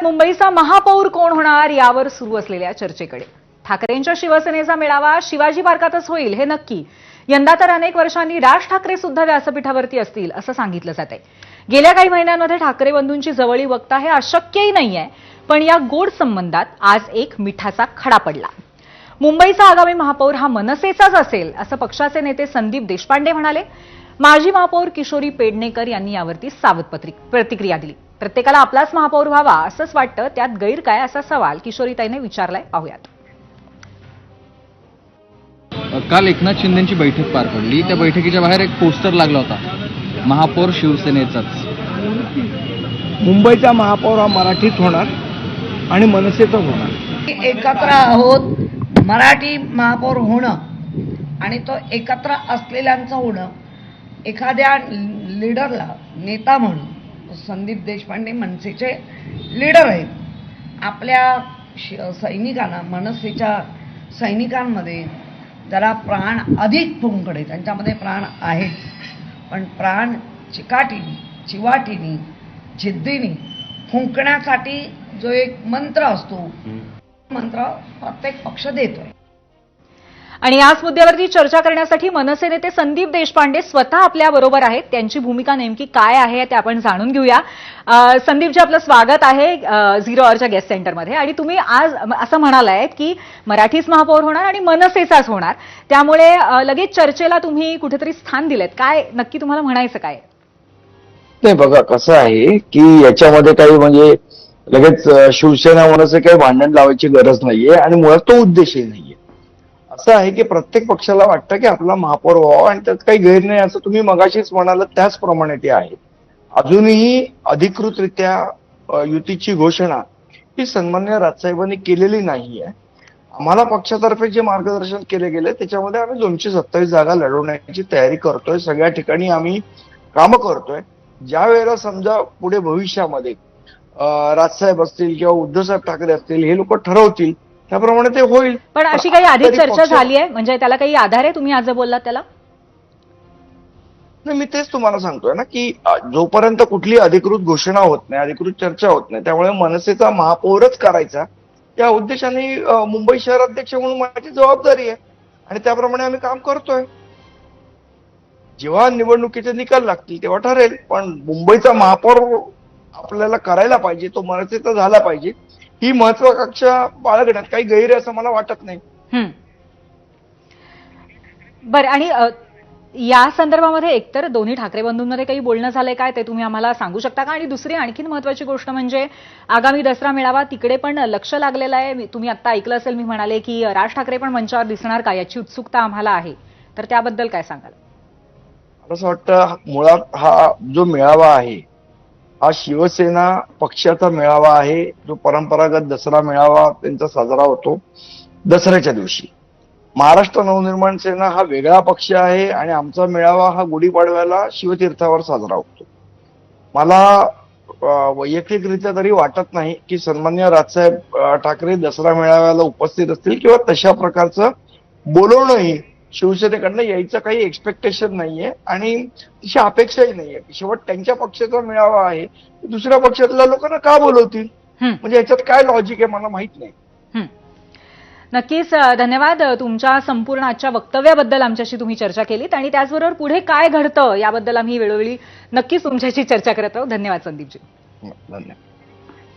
वळूयात मुंबईचा महापौर कोण होणार यावर सुरू असलेल्या चर्चेकडे. ठाकरेंच्या शिवसेनेचा मेळावा शिवाजी पार्कातच होईल हे नक्की. यंदा तर अनेक वर्षांनी राज ठाकरे सुद्धा व्यासपीठावरती असतील असं सांगितलं जात आहे गेल्या काही महिन्यांमध्ये ठाकरे बंधूंची जवळी वक्ता हे अशक्यही नाहीये पण या गोड संबंधात आज एक मिठाचा खडा पडला. मुंबईचा आगामी महापौर हा मनसेचाच असेल असं पक्षाचे नेते संदीप देशपांडे म्हणाले. माजी महापौर किशोरी पेडणेकर यांनी यावरती सावध प्रतिक्रिया दिली. प्रत्येकाला आपलाच महापौर व्हावा असंच वाटतं. त्यात गैर काय असा सवाल किशोरीताईने विचारलाय. पाहूयात. काल एकनाथ शिंदेची बैठक पार पडली. त्या बैठकीच्या बाहेर एक पोस्टर लागला होता. महापौर शिवसेनेचाच. मुंबईचा महापौर हा मराठीच होणार आणि मनसेचाच होणार. एकत्र आहोत. मराठी महापौर होणं आणि तो एकत्र असलेल्यांचं होणं. एखाद्या लीडरला नेता म्हणून संदीप देशपांडे मनसेचे लीडर आहेत. आपल्या श- सैनिकांना मनसेच्या सैनिकांमध्ये जरा प्राण अधिक फुंकडे त्यांच्यामध्ये प्राण आहेत. पण प्राण चिकाटीने चिवाटीने जिद्दीने फुंकण्यासाठी जो एक मंत्र असतो मंत्र प्रत्येक पक्ष देतोय. आणि याच मुद्द्यावरती चर्चा करण्यासाठी मनसे नेते संदीप देशपांडे स्वतः आपल्या बरोबर आहेत. त्यांची भूमिका नेमकी काय आहे ते आपण जाणून घेऊया. संदीपजी आपलं स्वागत आहे झिरो अवरच्या गेस्ट सेंटरमध्ये. आणि तुम्ही आज असं म्हणालाय की मराठीच महापौर होणार आणि मनसेचाच होणार. त्यामुळे लगेच चर्चेला तुम्ही कुठेतरी स्थान दिलेत. काय नक्की तुम्हाला म्हणायचं काय? नाही बघा कसं आहे की याच्यामध्ये काही म्हणजे लगेच शिवसेना मनसे काही भांडण लावायची गरज नाहीये आणि मुळात तो उद्देशही नाहीये. असं आहे की प्रत्येक पक्षाला वाटतं की आपला महापौर व्हावा आणि त्यात काही गैर नाही असं तुम्ही मगाशीच म्हणाल त्याचप्रमाणे ते आहे. अजूनही अधिकृतरित्या युतीची घोषणा ही सन्मान्य राजसाहेबांनी केलेली नाहीये. आम्हाला पक्षातर्फे जे मार्गदर्शन केले गेले त्याच्यामध्ये आम्ही दोनशे सत्तावीस जागा लढवण्याची तयारी करतोय. सगळ्या ठिकाणी आम्ही कामं करतोय. ज्या वेळेला समजा पुढे भविष्यामध्ये राजसाहेब असतील किंवा उद्धवसाहेब ठाकरे असतील हे लोक ठरवतील त्याप्रमाणे ते होईल. पण अशी काही आधीच तरी चर्चा झाली आहे? म्हणजे त्याला काही आधार आहे तुम्ही आज बोललात त्याला? नाही मी तेच तुम्हाला सांगतोय ना की जोपर्यंत कुठली अधिकृत घोषणा होत नाही अधिकृत चर्चा होत नाही त्यामुळे मनसेचा महापौरच करायचा. त्या उद्देशाने मुंबई शहर अध्यक्ष म्हणून माझी जबाबदारी आहे. आणि त्याप्रमाणे आम्ही काम करतोय. जेव्हा निवडणुकीचे निकाल लागतील तेव्हा ठरेल. पण मुंबईचा महापौर आपल्याला करायला पाहिजे तो मनसेचा झाला पाहिजे. ही महत्वाकांक्षा बाळगण्यात काही गैर असं मला वाटत नाही. बरं आणि या संदर्भामध्ये एकतर दोन्ही ठाकरे बंधूंमध्ये काही बोलणं झालंय काय ते तुम्ही आम्हाला सांगू शकता का? आणि दुसरी आणखीन महत्वाची गोष्ट म्हणजे आगामी दसरा मेळावा तिकडे पण लक्ष लागलेलं आहे. तुम्ही आता ऐकलं असेल मी म्हणाले की राज ठाकरे पण मंचावर दिसणार का याची उत्सुकता आम्हाला आहे? तर त्याबद्दल काय सांगाल? मला असं वाटतं मुळात हा जो मेळावा आहे हा शिवसेना पक्षाचा मेळावा आहे. जो परंपरागत दसरा मेळावा त्यांचा साजरा होतो दसऱ्याच्या दिवशी. महाराष्ट्र नवनिर्माण सेना हा वेगळा पक्ष आहे आणि आमचा मेळावा हा गुढीपाडव्याला शिवतीर्थावर साजरा होतो. मला वैयक्तिकरित्या तरी वाटत नाही की सन्मान्य राजसाहेब ठाकरे दसरा मेळाव्याला उपस्थित असतील किंवा तशा प्रकारचं बोलवणंही शिवसेनेकडनं यायचं काही एक्सपेक्टेशन नाहीये आणि तशी अपेक्षाही नाहीये. शेवट त्यांच्या पक्षाचा मेळावा आहे. दुसऱ्या पक्षातल्या लोकांना का बोलवतील? हं. म्हणजे याच्यात काय लॉजिक आहे मला माहीत नाही. हं. नक्कीच धन्यवाद तुमच्या संपूर्ण आजच्या वक्तव्याबद्दल आमच्याशी तुम्ही चर्चा केलीत आणि त्याचबरोबर पुढे काय घडतं याबद्दल आम्ही वेळोवेळी नक्कीच तुमच्याशी चर्चा करत राहू धन्यवाद संदीपजी. धन्यवाद.